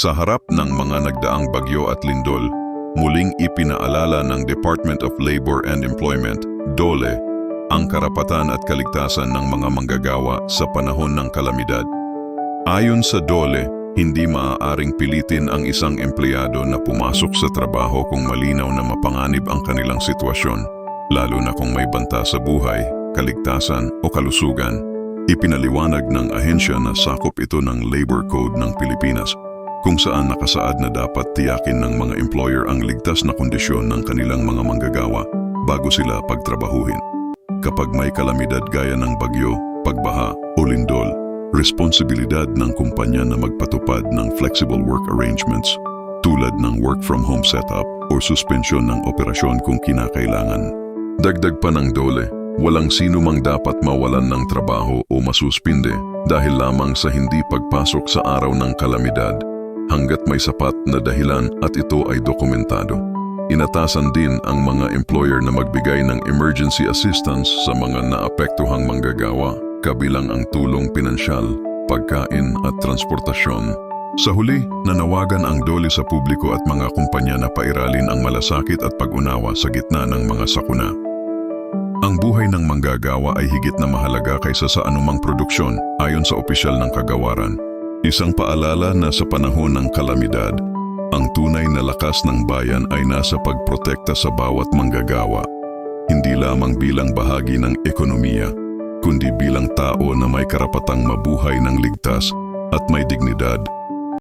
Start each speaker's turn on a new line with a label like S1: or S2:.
S1: Sa harap ng mga nagdaang bagyo at lindol, muling ipinaalala ng Department of Labor and Employment, DOLE, ang karapatan at kaligtasan ng mga manggagawa sa panahon ng kalamidad. Ayon sa DOLE, hindi maaaring pilitin ang isang empleyado na pumasok sa trabaho kung malinaw na mapanganib ang kanilang sitwasyon, lalo na kung may banta sa buhay, kaligtasan o kalusugan. Ipinaliwanag ng ahensya na sakop ito ng Labor Code ng Pilipinas, kung saan nakasaad na dapat tiyakin ng mga employer ang ligtas na kondisyon ng kanilang mga manggagawa bago sila pagtrabahuhin. Kapag may kalamidad gaya ng bagyo, pagbaha o lindol, responsibilidad ng kumpanya na magpatupad ng flexible work arrangements tulad ng work from home setup o suspensyon ng operasyon kung kinakailangan. Dagdag pa ng dole, walang sino mang dapat mawalan ng trabaho o masuspinde dahil lamang sa hindi pagpasok sa araw ng kalamidad hanggat may sapat na dahilan at ito ay dokumentado. Inatasan din ang mga employer na magbigay ng emergency assistance sa mga naapektuhang manggagawa kabilang ang tulong pinansyal, pagkain at transportasyon. Sa huli, nanawagan ang dole sa publiko at mga kumpanya na pairalin ang malasakit at pag-unawa sa gitna ng mga sakuna. Ang buhay ng manggagawa ay higit na mahalaga kaysa sa anumang produksyon ayon sa opisyal ng kagawaran. Isang paalala na sa panahon ng kalamidad, ang tunay na lakas ng bayan ay nasa pagprotekta sa bawat manggagawa, hindi lamang bilang bahagi ng ekonomiya, kundi bilang tao na may karapatang mabuhay ng ligtas at may dignidad